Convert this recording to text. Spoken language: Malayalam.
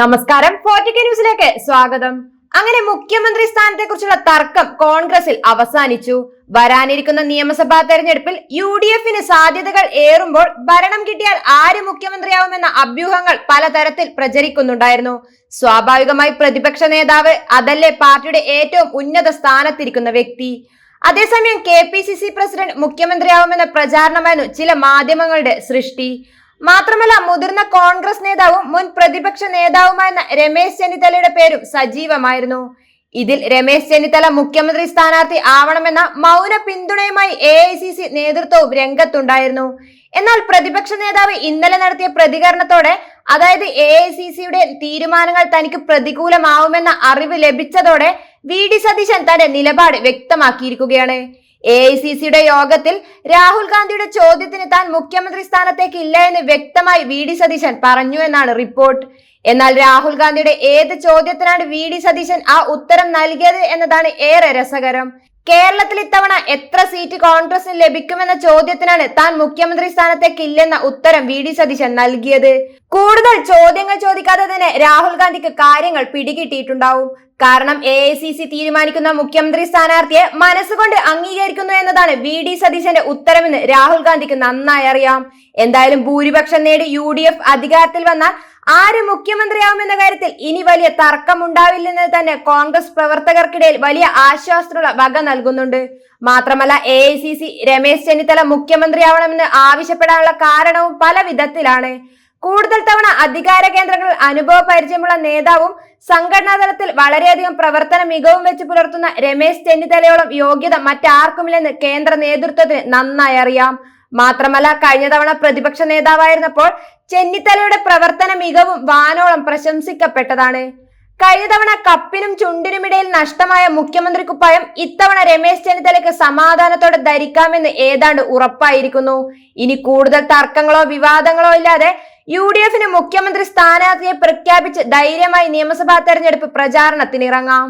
നമസ്കാരം. ഫോർട്ടിക്ക ന്യൂസിലേക്ക് സ്വാഗതം. അങ്ങനെ മുഖ്യമന്ത്രി സ്ഥാനത്തെ കുറിച്ചുള്ള തർക്കം കോൺഗ്രസിൽ അവസാനിച്ചു. വരാനിരിക്കുന്ന നിയമസഭാ തെരഞ്ഞെടുപ്പിൽ യു ഡി എഫിന് സാധ്യതകൾ ഏറുമ്പോൾ ഭരണം കിട്ടിയാൽ ആര് മുഖ്യമന്ത്രിയാവുമെന്ന അഭ്യൂഹങ്ങൾ പലതരത്തിൽ പ്രചരിക്കുന്നുണ്ടായിരുന്നു. സ്വാഭാവികമായി പ്രതിപക്ഷ നേതാവ് അതല്ലേ പാർട്ടിയുടെ ഏറ്റവും ഉന്നത സ്ഥാനത്തിരിക്കുന്ന വ്യക്തി? അതേസമയം K P C C president മുഖ്യമന്ത്രിയാവുമെന്ന പ്രചാരണമായിരുന്നു ചില മാധ്യമങ്ങളുടെ സൃഷ്ടി. മാത്രമല്ല മുതിർന്ന കോൺഗ്രസ് നേതാവും മുൻ പ്രതിപക്ഷ നേതാവുമായിരുന്ന രമേശ് ചെന്നിത്തലയുടെ പേരും സജീവമായിരുന്നു. ഇതിൽ രമേശ് ചെന്നിത്തല മുഖ്യമന്ത്രി സ്ഥാനാർത്ഥി ആവണമെന്ന മൗന പിന്തുണയുമായി എ ഐ സി സി നേതൃത്വവും രംഗത്തുണ്ടായിരുന്നു. എന്നാൽ പ്രതിപക്ഷ നേതാവ് ഇന്നലെ നടത്തിയ പ്രതികരണത്തോടെ അതായത് എ ഐ സി സിയുടെ തീരുമാനങ്ങൾ തനിക്ക് പ്രതികൂലമാവുമെന്ന അറിവ് ലഭിച്ചതോടെ വി. ഡി. സതീശൻ തന്റെ നിലപാട് വ്യക്തമാക്കിയിരിക്കുകയാണ്. എ ഐ സി സിയുടെ യോഗത്തിൽ രാഹുൽ ഗാന്ധിയുടെ ചോദ്യത്തിന് താൻ മുഖ്യമന്ത്രി സ്ഥാനത്തേക്ക് ഇല്ല എന്ന് വ്യക്തമായി വി ഡി സതീശൻ പറഞ്ഞു എന്നാണ് റിപ്പോർട്ട്. എന്നാൽ രാഹുൽ ഗാന്ധിയുടെ ഏത് ചോദ്യത്തിനാണ് വി ഡി സതീശൻ ആ ഉത്തരം നൽകിയത് എന്നതാണ് ഏറെ രസകരം. കേരളത്തിൽ ഇത്തവണ എത്ര സീറ്റ് കോൺഗ്രസിന് ലഭിക്കുമെന്ന ചോദ്യത്തിനാണ് താൻ മുഖ്യമന്ത്രി സ്ഥാനത്തേക്കില്ലെന്ന ഉത്തരം വി ഡി സതീശൻ നൽകിയത്. കൂടുതൽ ചോദ്യങ്ങൾ ചോദിക്കാതെ തന്നെ രാഹുൽ ഗാന്ധിക്ക് കാര്യങ്ങൾ പിടികിട്ടിയിട്ടുണ്ടാവും. കാരണം എ ഐ സി സി തീരുമാനിക്കുന്ന മുഖ്യമന്ത്രി സ്ഥാനാർത്ഥിയെ മനസ്സുകൊണ്ട് അംഗീകരിക്കുന്നു എന്നതാണ് വി ഡി സതീശന്റെ ഉത്തരമെന്ന് രാഹുൽ ഗാന്ധിക്ക് നന്നായി അറിയാം. എന്തായാലും ഭൂരിപക്ഷം നേടി യു ഡി എഫ് അധികാരത്തിൽ വന്നാൽ ആര് മുഖ്യമന്ത്രിയാവുമെന്ന കാര്യത്തിൽ ഇനി വലിയ തർക്കമുണ്ടാവില്ലെന്ന് തന്നെ കോൺഗ്രസ് പ്രവർത്തകർക്കിടയിൽ വലിയ ആശ്വാസത്തിനുള്ള വക നൽകുന്നുണ്ട്. മാത്രമല്ല A I C C Ramesh Chennithala മുഖ്യമന്ത്രിയാവണമെന്ന് ആവശ്യപ്പെടാനുള്ള കാരണവും പല വിധത്തിലാണ്. കൂടുതൽ തവണ അധികാര കേന്ദ്രങ്ങളിൽ അനുഭവ പരിചയമുള്ള നേതാവും സംഘടനാ തലത്തിൽ വളരെയധികം പ്രവർത്തന മികവും വെച്ച് പുലർത്തുന്ന രമേശ് ചെന്നിത്തലയോളം യോഗ്യത മറ്റാർക്കുമില്ലെന്ന് കേന്ദ്ര നേതൃത്വത്തിന് നന്നായി അറിയാം. മാത്രമല്ല കഴിഞ്ഞ തവണ പ്രതിപക്ഷ നേതാവായിരുന്നപ്പോൾ ചെന്നിത്തലയുടെ പ്രവർത്തന മികവും വാനോളം പ്രശംസിക്കപ്പെട്ടതാണ്. കഴിഞ്ഞ തവണ കപ്പിനും ചുണ്ടിനുമിടയിൽ നഷ്ടമായ മുഖ്യമന്ത്രി കുപ്പായം ഇത്തവണ രമേശ് ചെന്നിത്തലയ്ക്ക് സമാധാനത്തോടെ ധരിക്കാമെന്ന് ഏതാണ്ട് ഉറപ്പായിരിക്കുന്നു. ഇനി കൂടുതൽ തർക്കങ്ങളോ വിവാദങ്ങളോ ഇല്ലാതെ യു ഡി എഫിന് മുഖ്യമന്ത്രി സ്ഥാനാർത്ഥിയെ പ്രഖ്യാപിച്ച് ധൈര്യമായി നിയമസഭാ തെരഞ്ഞെടുപ്പ് പ്രചാരണത്തിനിറങ്ങാം.